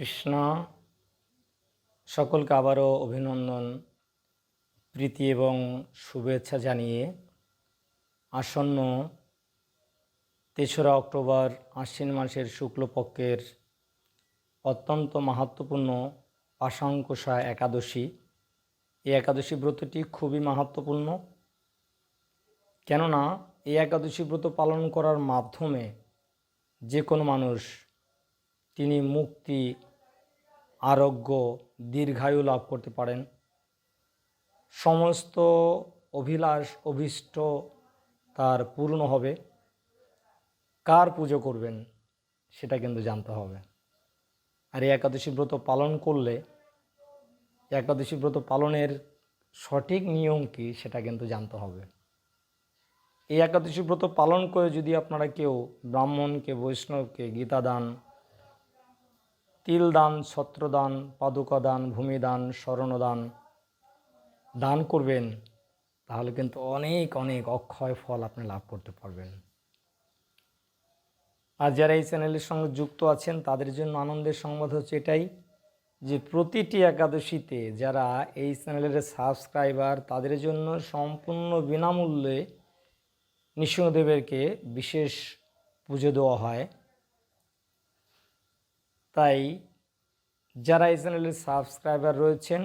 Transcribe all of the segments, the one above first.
কৃষ্ণ, সকলকে আবারও অভিনন্দন, প্রীতি এবং শুভেচ্ছা জানিয়ে আসন্ন তেসরা অক্টোবর আশ্বিন মাসের শুক্লপক্ষের অত্যন্ত মাহাত্মপূর্ণ পাশাঙ্কুশা একাদশী। এই একাদশী ব্রতটি খুবই মাহাত্মপূর্ণ। কেননা, এই একাদশী ব্রত পালন করার মাধ্যমে যে কোনো মানুষ তিনি মুক্তি আরোগ্য দীর্ঘায়ু লাভ করতে পারেন। সমস্ত অভিলাষ, অভীষ্ট তার পূর্ণ হবে। কার পুজো করবেন সেটা কিন্তু জানতে হবে। আর এই একাদশী ব্রত পালন করলে, একাদশী ব্রত পালনের সঠিক নিয়ম কী সেটা কিন্তু জানতে হবে। এই একাদশী ব্রত পালন করে যদি আপনারা কেউ ব্রাহ্মণকে, বৈষ্ণবকে গীতাদান তিলদান, ছত্রদান, পাদুকাদান, ভূমিদান স্মরণদান দান করবেন, তাহলে কিন্তু অনেক অনেক অক্ষয় ফল আপনি লাভ করতে পারবেন। আর যারা এই চ্যানেলের সঙ্গে যুক্ত আছেন, তাদের জন্য আনন্দের সংবাদ হচ্ছে এটাই যে প্রতিটি একাদশীতে যারা এই চ্যানেলের সাবস্ক্রাইবার, তাদের জন্য সম্পূর্ণ বিনামূল্যে নৃসিংহদেবেরকে বিশেষ পুজো দেওয়া হয়। তাই যারা এই চ্যানেলের সাবস্ক্রাইবার রয়েছেন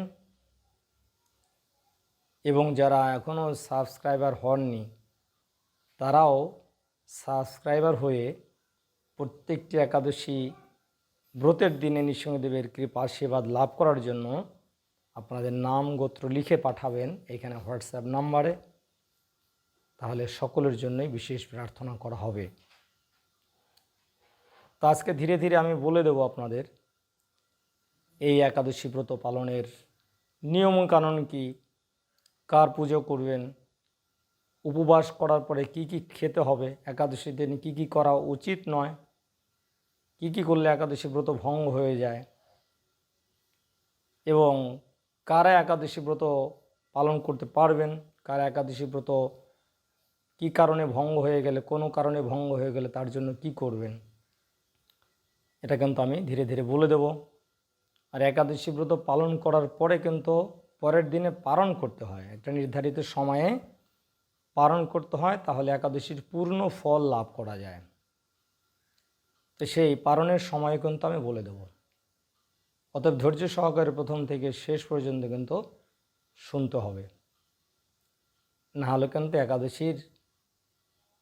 এবং যারা এখনও সাবস্ক্রাইবার হননি, তারাও সাবস্ক্রাইবার হয়ে প্রত্যেকটি একাদশী ব্রতের দিনে নৃসিংহদেবের কৃপা, আশীর্বাদ লাভ করার জন্য আপনাদের নাম গোত্র লিখে পাঠাবেন এখানে হোয়াটসঅ্যাপ নাম্বারে। তাহলে সকলের জন্যই বিশেষ প্রার্থনা করা হবে। তো আজকে ধীরে ধীরে আমি বলে দেব আপনাদের, এই একাদশী ব্রত পালনের নিয়মকানুন কি, কার পুজো করবেন, উপবাস করার পরে কি কি খেতে হবে, একাদশী দিন কী কী করা উচিত নয়, কি কি করলে একাদশী ব্রত ভঙ্গ হয়ে যায়, এবং কারা একাদশী ব্রত পালন করতে পারবেন, কারা একাদশী ব্রত কি কারণে ভঙ্গ হয়ে গেলে, কোনো কারণে ভঙ্গ হয়ে গেলে তার জন্য কি করবেন। এটা কিন্তু আমি ধীরে ধীরে বলে দেব। আর একাদশী ব্রত পালন করার পরে কিন্তু পরের দিনে পালন করতে হয়। একটা নির্ধারিত সময়ে পালন করতে হয়, তাহলে একাদশীর পূর্ণ ফল লাভ করা যায়। তো সেই পালনের সময় কিন্তু আমি বলে দেব। অতএব ধৈর্য সহকারে প্রথম থেকে শেষ পর্যন্ত কিন্তু শুনতে হবে। না হলে কিন্তু একাদশীর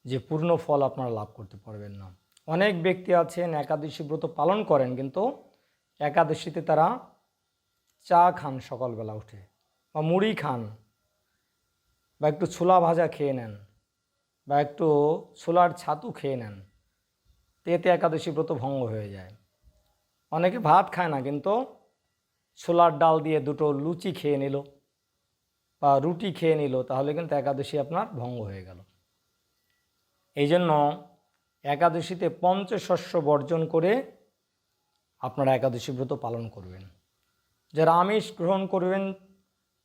যে পূর্ণ ফল আপনারা লাভ করতে পারবেন না। অনেক ব্যক্তি আছেন, একাদশী ব্রত পালন করেন, কিন্তু একাদশীতে তারা চা খান সকালবেলা উঠে বা মুড়ি খান বা একটু ছোলা ভাজা খেয়ে নেন বা একটু ছোলার ছাতু খেয়ে নেন, তো এতে একাদশী ব্রত ভঙ্গ হয়ে যায়। অনেকে ভাত খায় না, কিন্তু ছোলার ডাল দিয়ে দুটো লুচি খেয়ে নিল বা রুটি খেয়ে নিল, তাহলে কিন্তু একাদশী আপনার ভঙ্গ হয়ে গেল। এই জন্য একাদশীতে পঞ্চশস্য বর্জন করে আপনারা একাদশী ব্রত পালন করবেন। যারা আমিষ গ্রহণ করবেন,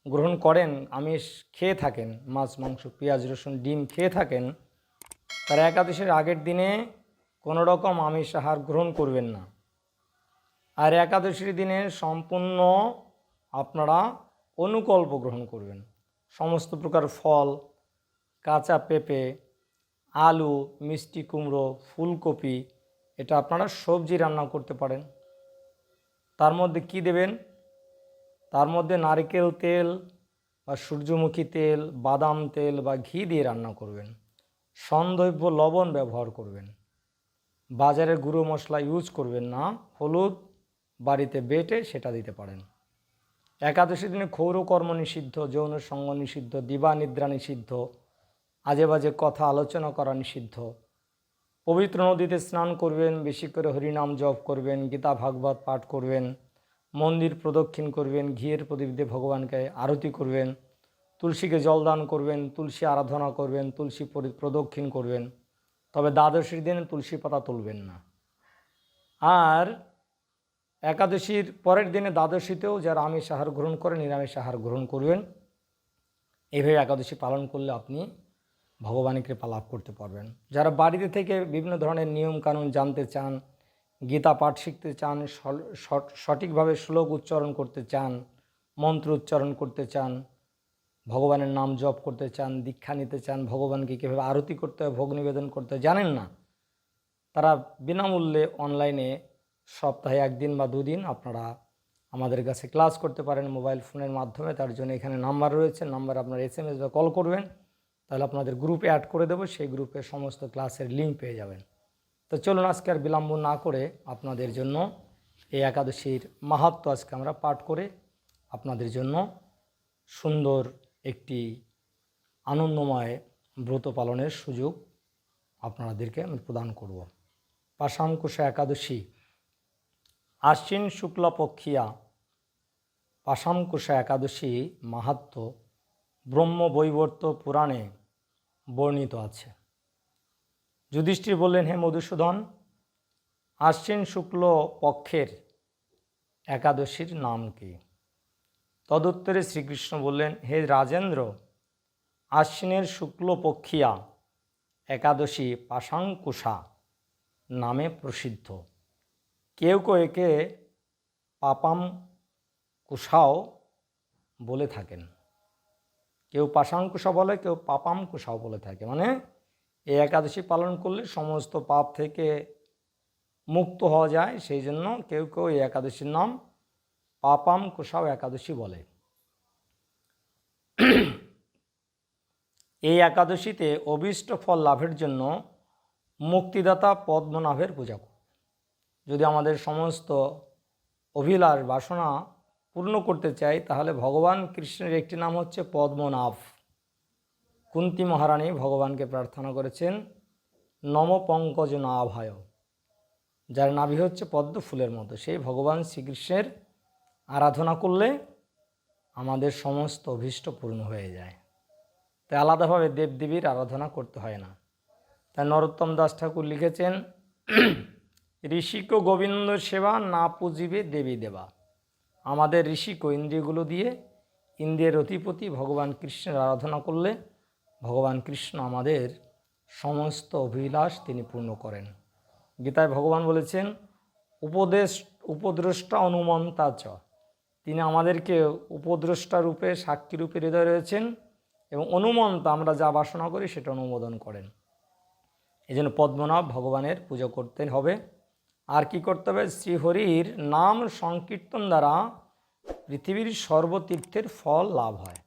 গ্রহণ করেন, আমিষ খেয়ে থাকেন, মাছ, মাংস, পেঁয়াজ, রসুন, ডিম খেয়ে থাকেন, তারা একাদশীর আগের দিনে কোনো রকম আমিষ আহার গ্রহণ করবেন না। আর একাদশীর দিনে সম্পূর্ণ আপনারা অনুকল্প গ্রহণ করবেন। সমস্ত প্রকার ফল, কাঁচা পেঁপে আলু, মিষ্টি কুমড়ো, ফুলকপি, এটা আপনারা সবজি রান্না করতে পারেন। তার মধ্যে কি দেবেন? তার মধ্যে নারকেল তেল বা সূর্যমুখী তেল, বাদাম তেল বা ঘি দিয়ে রান্না করবেন। সন্দৈব্য লবণ ব্যবহার করবেন। বাজারে গুঁড়ো মশলা ইউজ করবেন না, হলুদ বাড়িতে বেটে সেটা দিতে পারেন। একাদশী দিনে ক্ষৌরকর্ম নিষিদ্ধ যৌন সঙ্গ নিষিদ্ধ দিবা নিদ্রা নিষিদ্ধ আজে বাজে কথা আলোচনা করা নিষিদ্ধ। পবিত্র নদীতে স্নান করবেন, বেশি করে হরিনাম জপ করবেন, গীতা, ভাগবত পাঠ করবেন, মন্দির প্রদক্ষিণ করবেন, ঘিয়ের প্রদীপ দিয়ে ভগবানকে আরতি করবেন, তুলসীকে জলদান করবেন, তুলসী আরাধনা করবেন, তুলসী প্রদক্ষিণ করবেন। তবে দ্বাদশীর দিন তুলসী পাতা তুলবেন না। আর একাদশীর পরের দিনে দ্বাদশীতেও যারা আমিষ আহার গ্রহণ করেন নিরামিষ আহার গ্রহণ করবেন এইভাবে একাদশী পালন করলে আপনি ভগবানের কৃপা লাভ করতে পারবেন। যারা বাড়িতে থেকে বিভিন্ন ধরনের নিয়ম কানুন জানতে চান, গীতা পাঠ শিখতে চান সঠিকভাবে শ্লোক উচ্চারণ করতে চান, মন্ত্র উচ্চারণ করতে চান, ভগবানের নাম জপ করতে চান, দীক্ষা নিতে চান, ভগবানকে কীভাবে আরতি করতে হয়, ভোগ নিবেদন করতে জানেন না? তারা বিনামূল্যে অনলাইনে সপ্তাহে একদিন বা দুদিন আপনারা আমাদের কাছে ক্লাস করতে পারেন মোবাইল ফোনের মাধ্যমে। তার জন্য এখানে নাম্বার রয়েছে। নাম্বার আপনার এস এম এস বা কল করবেন। তাহলে আপনাদের গ্রুপে অ্যাড করে দেবো, সেই গ্রুপে সমস্ত ক্লাসের লিঙ্ক পেয়ে যাবেন। তো চলুন আজকে আর বিলম্ব না করে আপনাদের জন্য এই একাদশীর মাহাত্ম আজকে আমরা পাঠ করে আপনাদের জন্য সুন্দর একটি আনন্দময় ব্রত পালনের সুযোগ আপনাদেরকে আমি প্রদান করব। পাশাঙ্কুশা একাদশী, আশ্বিন শুক্লপক্ষিয়া পাশাঙ্কুশা একাদশী মাহাত্ম, ব্রহ্মবৈবর্ত পুরাণে বর্ণিত আছে। যুধিষ্ঠির বললেন, হে মধুসূদন, আশ্বিন শুক্ল পক্ষের একাদশীর নাম কি? তদুত্তরে শ্রীকৃষ্ণ বললেন, হে রাজেন্দ্র, আশ্বিনের শুক্লপক্ষিয়া একাদশী পাশাঙ্কুশা নামে প্রসিদ্ধ। কেউ কেউ একে পাপাম কুশাও বলে থাকেন। কেউ পাশাঙ্কুশা বলে, কেউ পাপাম কুশাও বলে থাকে। মানে এই একাদশী পালন করলে সমস্ত পাপ থেকে মুক্ত হওয়া যায়, সেই জন্য কেউ কেউ এই একাদশীর নাম পাপাম কুশাও একাদশী বলে। এই একাদশীতে অভীষ্ট ফল লাভের জন্য মুক্তিদাতা পদ্মনাভের পূজা যদি আমাদের সমস্ত অভিলাষ বাসনা পূর্ণ করতে চাই, তাহলে ভগবান কৃষ্ণের একটি নাম হচ্ছে পদ্মনাভ। কুন্তি মহারানী ভগবানকে প্রার্থনা করেছেন, নম পঙ্কজ নাভায় যার নাভি হচ্ছে পদ্ম ফুলের মতো, সেই ভগবান শ্রীকৃষ্ণের আরাধনা করলে আমাদের সমস্ত অভীষ্ট পূর্ণ হয়ে যায়। তাই আলাদাভাবে দেবদেবীর আরাধনা করতে হয় না। তাই নরোত্তম দাস ঠাকুর লিখেছেন, ঋষিক গোবিন্দ সেবা না পুজিবে দেবী দেবা। আমাদের ঋষিক ইন্দ্রিয়গুলো দিয়ে ইন্দ্রিয়ের অধিপতি ভগবান কৃষ্ণের আরাধনা করলে ভগবান কৃষ্ণ আমাদের সমস্ত অভিলাষ তিনি পূর্ণ করেন। গীতায় ভগবান বলেছেন, উপদেশ, উপদ্রষ্টা অনুমন্তা চ। তিনি আমাদেরকে উপদ্রষ্টা রূপে, সাক্ষী রূপে হৃদয় রয়েছেন এবং অনুমন্তা আমরা যা বাসনা করি সেটা অনুমোদন করেন। এই জন্য পদ্মনাভ ভগবানের পুজো করতে হবে। আর কি করতে হবে? শ্রীহরির নাম সংকীর্তন দ্বারা পৃথিবীর সর্বতীর্থের ফল লাভ হয়।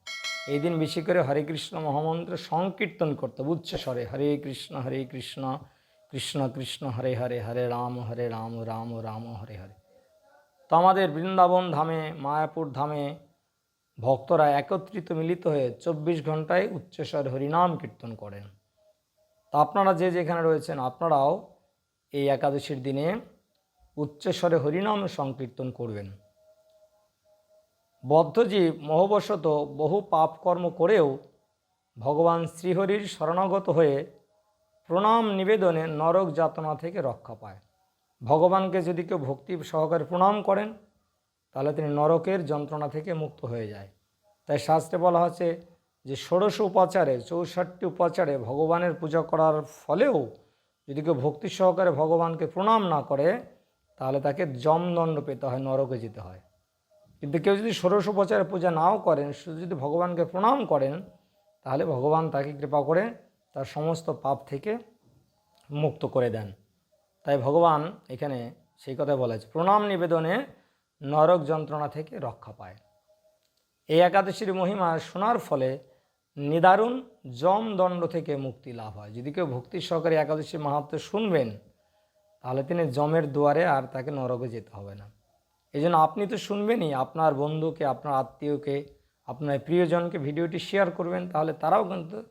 এই দিন বেশি করে হরে কৃষ্ণ মহামন্ত্র সংকীর্তন করতে উচ্চ স্বরে? হরে কৃষ্ণ হরে কৃষ্ণ কৃষ্ণ কৃষ্ণ, হরে হরে হরে রাম হরে রাম রাম রাম, হরে হরে। তো আমাদের বৃন্দাবন ধামে, মায়াপুর ধামে ভক্তরা একত্রিত মিলিত হয়ে চব্বিশ ঘন্টায় উচ্চস্বর হরিনাম কীর্তন করেন। তা আপনারা যে যেখানে রয়েছেন, আপনারাও এই একাদশীর দিনে উচ্চস্বরে হরিনাম সংকীর্তন করবেন। বদ্ধজীব মোহবশত বহু পাপকর্ম করেও ভগবান শ্রীহরির শরণাগত হয়ে প্রণাম নিবেদনে নরক যাতনা থেকে রক্ষা পায়। ভগবানকে যদি কেউ ভক্তি সহকারে প্রণাম করেন, তাহলে তিনি নরকের যন্ত্রণা থেকে মুক্ত হয়ে যায়। তাই শাস্ত্রে বলা হচ্ছে যে ষোড়শ উপাচারে, চৌষট্টি উপাচারে ভগবানের পূজা করার ফলেও যদি কেউ ভক্তি সহকারে ভগবানকে প্রণাম না করে, তাহলে তাকে জমদণ্ড পেতে হয়, নরকে যেতে হয়। কিন্তু কেউ যদি ষোড়শ উপাচারে পূজা নাও করেন, শুধু যদি ভগবানকে প্রণাম করেন, তাহলে ভগবান তাকে কৃপা করে তার সমস্ত পাপ থেকে মুক্ত করে দেন। তাই ভগবান এখানে সেই কথা বলেছে, প্রণাম নিবেদনে নরক যন্ত্রণা থেকে রক্ষা পায়। এই একাদশীর মহিমা শোনার ফলে নিদারুণ জম দণ্ড থেকে মুক্তি লাভ হয়। যদি কেউ ভক্তি সহকারে একাদশী মাহাত্ম শুনবেন, তাহলে তিনি জমের দুয়ারে আর তাকে নরকে যেতে হবে না। এই জন্য আপনি তো শুনবেনই, আপনার বন্ধুকে, আপনার আত্মীয়কে, আপনার প্রিয়জনকে ভিডিওটি শেয়ার করবেন, তাহলে তারাও কিন্তু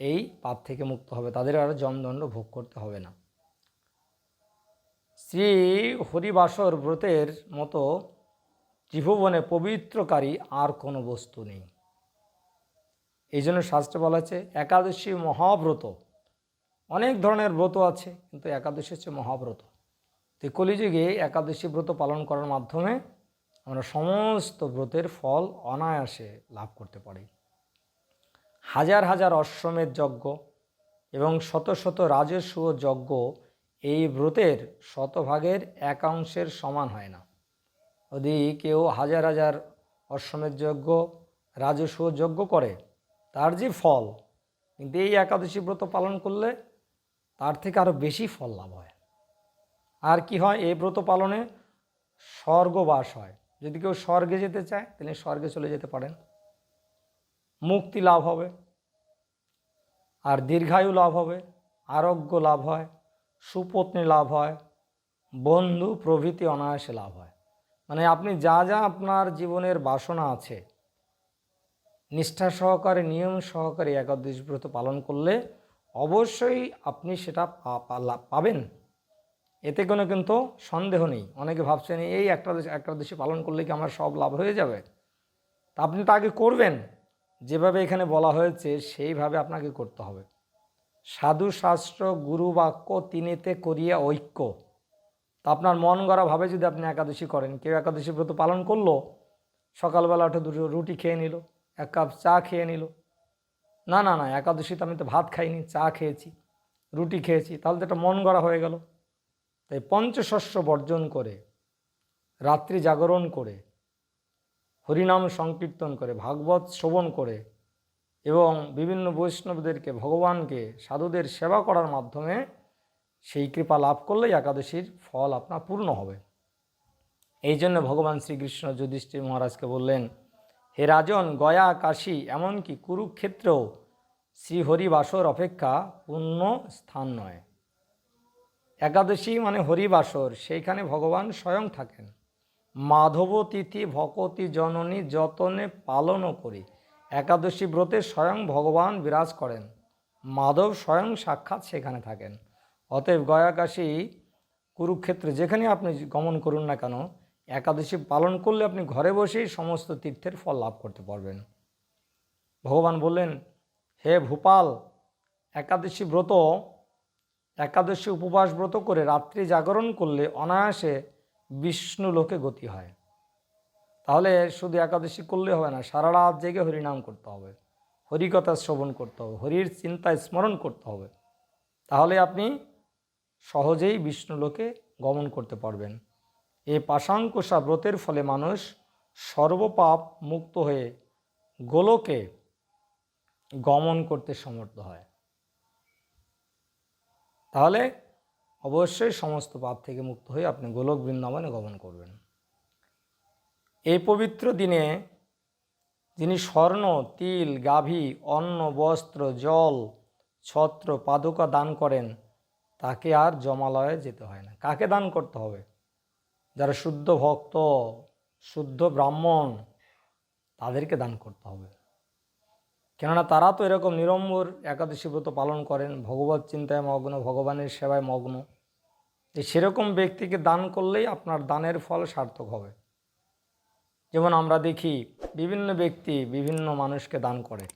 এই পাপ থেকে মুক্ত হবে, তাদের আর জমদণ্ড ভোগ করতে হবে না। শ্রী হরিবাসর ব্রতের মতো ত্রিভুবনে পবিত্রকারী আর কোনো বস্তু নেই। এই জন্য শাস্ত্রে বলা আছে একাদশী মহাব্রত। অনেক ধরনের ব্রত আছে, কিন্তু একাদশী হচ্ছে মহাব্রত। তো কলিযুগে একাদশী ব্রত পালন করার মাধ্যমে আমরা সমস্ত ব্রতের ফল অনায়াসে লাভ করতে পারি। হাজার হাজার অশ্বমেধ যজ্ঞ এবং শত শত রাজস্ব যজ্ঞ এই ব্রতের শতভাগের একাংশের সমান হয় না। যদি কেউ হাজার হাজার অশ্বমেধ যজ্ঞ, রাজস্ব যজ্ঞ করে তার যে ফল, কিন্তু এই একাদশী ব্রত পালন করলে তার থেকে আরও বেশি ফল লাভ হয়। আর কি হয়, এই ব্রত পালনে স্বর্গবাস হয়। যদি কেউ স্বর্গে যেতে চায়, তিনি স্বর্গে চলে যেতে পারেন। মুক্তি লাভ হবে, আর দীর্ঘায়ু লাভ হবে, আরোগ্য লাভ হয়, সুপত্নী লাভ হয়, বন্ধু প্রভৃতি অনায়াসে লাভ হয়। মানে আপনি যা যা আপনার জীবনের বাসনা আছে নিষ্ঠা সহকারে, নিয়ম সহকারে একাদশ ব্রত পালন করলে অবশ্যই আপনি সেটা পাবেন। এতে কোনো কিন্তু সন্দেহ নেই। অনেকে ভাবছেন, এই একটা একাদশী পালন করলে কি আমার সব লাভ হয়ে যাবে? তা আপনি তা আগে করবেন। যেভাবে এখানে বলা হয়েছে, সেইভাবে আপনাকে করতে হবে। সাধু শাস্ত্র, গুরু বাক্য তিনিতে করিয়া ঐক্য। তা আপনার মন গড়াভাবে যদি আপনি একাদশী করেন, কেউ একাদশী ব্রত পালন করল, সকালবেলা উঠে দুটো রুটি খেয়ে নিল। এক কাপ চা খেয়ে নিল। না না না একাদশীতে আমি তো ভাত খাইনি, চা খেয়েছি, রুটি খেয়েছি, তাহলে তো একটা মন গড়া হয়ে গেল। তাই পঞ্চশস্য বর্জন করে, রাত্রি জাগরণ করে, হরিনাম সংকীর্তন করে, ভাগবত শ্রবণ করে এবং বিভিন্ন বৈষ্ণবদেরকে, ভগবানকে, সাধুদের সেবা করার মাধ্যমে সেই কৃপা লাভ করলেই একাদশীর ফল আপনার পূর্ণ হবে। এই জন্য ভগবান শ্রীকৃষ্ণ যুধিষ্ঠির মহারাজকে বললেন হে রাজন, গয়া, কাশী, এমনকি কুরুক্ষেত্রেও শ্রীহরিবাসর অপেক্ষা পূর্ণ স্থান নয়। একাদশী মানে হরিবাসর, সেইখানে ভগবান স্বয়ং থাকেন। মাধব তিথি ভকতি জননী যতনে পালনও করি, একাদশী ব্রতে স্বয়ং ভগবান বিরাজ করেন। মাধব স্বয়ং সাক্ষাৎ সেখানে থাকেন। অতএব গয়াকাশী কুরুক্ষেত্রে যেখানে আপনি গমন করুন না কেন একাদশী পালন করলে আপনি ঘরে বসেই সমস্ত তীর্থের ফল লাভ করতে পারবেন। ভগবান বললেন, হে ভূপাল, একাদশী ব্রত, একাদশী উপবাস ব্রত করে রাত্রি জাগরণ করলে অনায়াসে বিষ্ণু লোকে গতি হয়। তাহলে শুধু একাদশী করলে হবে না, সারা রাত জেগে হরিনাম করতে হবে, হরিকথা শ্রবণ করতে হবে, হরির চিন্তায় স্মরণ করতে হবে। তাহলে আপনি সহজেই বিষ্ণু লোকে গমন করতে পারবেন। এই পাশাঙ্কুশা ব্রতের ফলে মানুষ সর্বপাপ মুক্ত হয়ে গোলকে গমন করতে সমর্থ হয়। তাহলে অবশ্যই সমস্ত পাপ থেকে মুক্ত হয়ে আপনি গোলক বৃন্দাবনে গমন করবেন। এই পবিত্র দিনে যিনি স্বর্ণ, তিল, গাভী, অন্ন, বস্ত্র, জল, ছত্র, পাদুকা দান করেন, তাকে আর জমালয়ে যেতে হয় না। কাকে দান করতে হবে? যারা শুদ্ধ ভক্ত, শুদ্ধ ব্রাহ্মণ, তাদেরকে দান করতে হবে। কেননা তারা তো এরকম নিরম্বর একাদশী ব্রত পালন করেন, ভগবত চিন্তায় মগ্ন, ভগবানের সেবায় মগ্ন। যে সেরকম ব্যক্তিকে দান করলেই আপনার দানের ফল সার্থক হবে। যেমন আমরা দেখি, বিভিন্ন ব্যক্তি বিভিন্ন মানুষকে দান করে।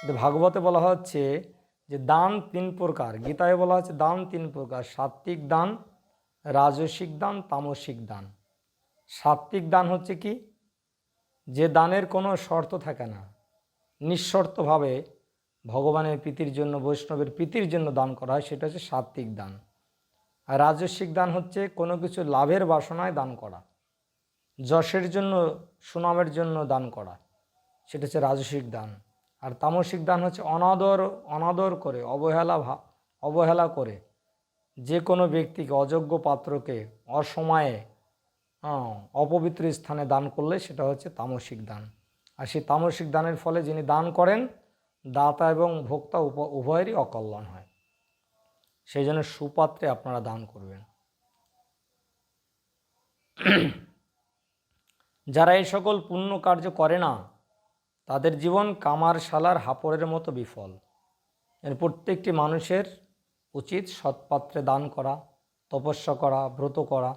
কিন্তু ভাগবতে বলা হচ্ছে যে, দান তিন প্রকার। গীতায় বলা হচ্ছে দান তিন প্রকার। সাত্বিক দান রাজসিক দান, তামসিক দান। সাত্বিক দান হচ্ছে কি? যে দানের কোনো শর্ত থাকে না। নিঃশর্তভাবে ভগবানের প্রীতির জন্য, বৈষ্ণবের প্রীতির জন্য দান করা হয়, সেটা হচ্ছে সাত্বিক দান। আর রাজস্বিক দান হচ্ছে কোনো কিছু লাভের বাসনায় দান করা। যশের জন্য, সুনামের জন্য দান করা। সেটা হচ্ছে রাজস্বিক দান। আর তামসিক দান হচ্ছে অনাদর অনাদর করে, অবহেলা অবহেলা করে। যে কোনো ব্যক্তিকে, অযোগ্য পাত্রকে অসময়ে অপবিত্র স্থানে দান করলে সেটা হচ্ছে তামসিক দান। আর সেই তামসিক দানের ফলে যিনি দান করেন, দাতা এবং ভোক্তা উভয়েরই অকল্যাণ হয়। সেই জন্য সুপাত্রে আপনারা দান করবেন। যারা এই সকল পুণ্য কার্য করে না, তাদের জীবন কামার শালার হাপড়ের মতো বিফল। প্রত্যেকটি মানুষের উচিত সৎপাত্রে দান করা, তপস্যা করা, ব্রত করা।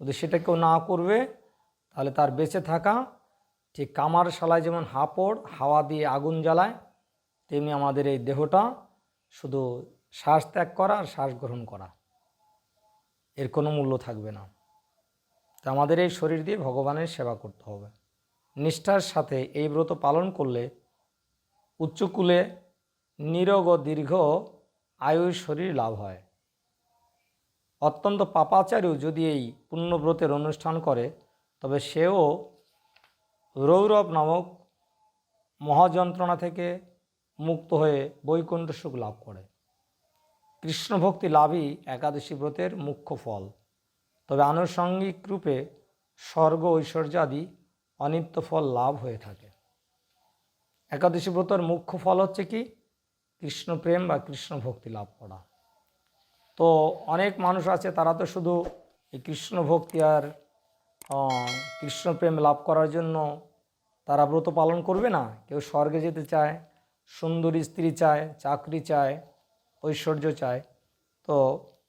যদি সেটা কেউ না করবে, তাহলে তার বেঁচে থাকা, ঠিক কামার শালায় যেমন হাপড়, হাওয়া দিয়ে আগুন জ্বালায়, তেমনি আমাদের এই দেহটা শুধু শ্বাস ত্যাগ করা আর শ্বাস গ্রহণ করা। এর কোনো মূল্য থাকবে না। তা আমাদের এই শরীর দিয়ে ভগবানের সেবা করতে হবে। নিষ্ঠার সাথে এই ব্রত পালন করলে উচ্চকুলে নিরোগ দীর্ঘ আয়ু শরীর লাভ হয়। অত্যন্ত পাপাচারীও যদি এই পুণ্যব্রতের অনুষ্ঠান করে, তবে সেও রৌরব নামক মহাযন্ত্রণা থেকে মুক্ত হয়ে বৈকুণ্ঠ সুখ লাভ করে। কৃষ্ণভক্তি লাভই একাদশী ব্রতের মুখ্য ফল। তবে আনুষঙ্গিক রূপে স্বর্গ ঐশ্বর্যাদি অনিত্য ফল লাভ হয়ে থাকে। একাদশী ব্রতের মুখ্য ফল হচ্ছে কি? কৃষ্ণ প্রেম বা কৃষ্ণ ভক্তি লাভ করা। তো অনেক মানুষ আছে তারা তো শুধু এই কৃষ্ণ ভক্তি আর আহ, কৃষ্ণ প্রেম লাভ করার জন্য তারা ব্রত পালন করবে না। কেউ স্বর্গে যেতে চায় সুন্দরী স্ত্রী চায় চাকরি চায় ঐশ্বর্য চায় তো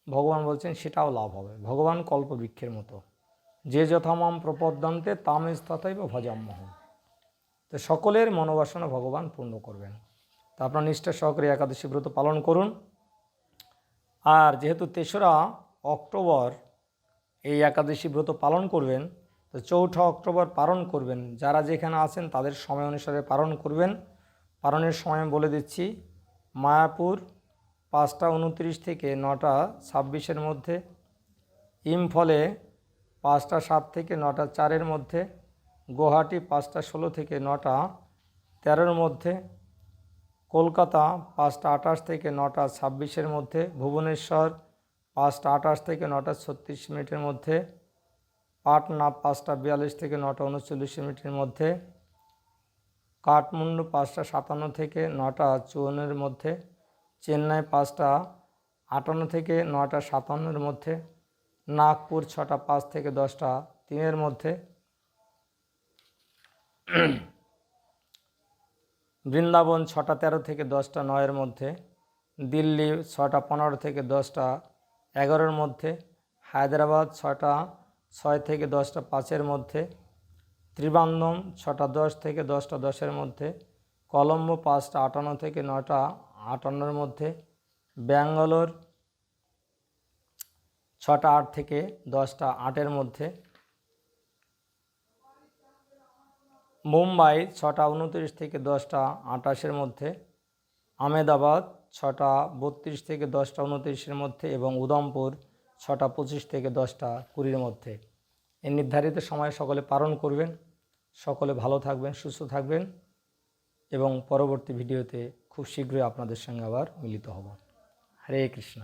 ভগবান বলছেন সেটাও লাভ হবে। ভগবান কল্পবৃক্ষের মতো। যে যথামাম প্রপদ্যন্তে তাম তথাই বা ভজাম্যহম। তো সকলের মনোবাসনা ভগবান পূর্ণ করবেন। তা আপনার নিষ্ঠা সহকারে একাদশী ব্রত পালন করুন। আর যেহেতু তেসরা অক্টোবর এই একাদশী ব্রত পালন করবেন, তো চৌঠা অক্টোবর পালন করবেন। যারা যেখানে আছেন তাদের সময় অনুসারে পালন করবেন। পালনের সময় বলে দিচ্ছি, মায়াপুর পাঁচটা উনত্রিশ থেকে নটা ছাব্বিশের মধ্যে, ইমফলে পাঁচটা সাত থেকে নটা চারের মধ্যে, গুয়াহাটি পাঁচটা ষোলো থেকে নটা তেরোর মধ্যে কলকাতা পাঁচটা আঠাশ থেকে নটা ছাব্বিশের মধ্যে, ভুবনেশ্বর পাঁচটা আঠাশ থেকে নটা ছত্রিশ মিনিটের মধ্যে, পাটনা পাঁচটা বিয়াল্লিশ থেকে নটা উনচল্লিশ মিনিটের মধ্যে, কাঠমান্ডু পাঁচটা সাতান্ন থেকে নটা চুয়ান্নের মধ্যে, চেন্নাই পাঁচটা আটান্ন থেকে নটা সাতান্নের মধ্যে, নাগপুর ছটা পাঁচ থেকে দশটা তিনের মধ্যে বৃন্দাবন ছটা তেরো থেকে দশটা নয়ের মধ্যে, দিল্লি ছটা পনেরো থেকে দশটা এগারোর মধ্যে, হায়দ্রাবাদ ছটা ছয় থেকে দশটা পাঁচের মধ্যে ত্রিবান্ধম ছটা দশ থেকে দশটা দশের মধ্যে, কলম্বো পাঁচটা আটান্ন থেকে নটা আটান্নর মধ্যে, ব্যাঙ্গালোর ছটা আট থেকে দশটা আটের মধ্যে মুম্বাই ছটা উনত্রিশ থেকে দশটা আটাশের মধ্যে আমেদাবাদ ছটা বত্রিশ থেকে দশটা উনত্রিশের মধ্যে এবং উদমপুর ছটা পঁচিশ থেকে দশটা কুড়ির মধ্যে। এই নির্ধারিত সময় সকলে পালন করবেন, সকলে ভালো থাকবেন, সুস্থ থাকবেন এবং পরবর্তী ভিডিওতে খুব শীঘ্রই আপনাদের সঙ্গে আবার মিলিত হব। হরে কৃষ্ণ।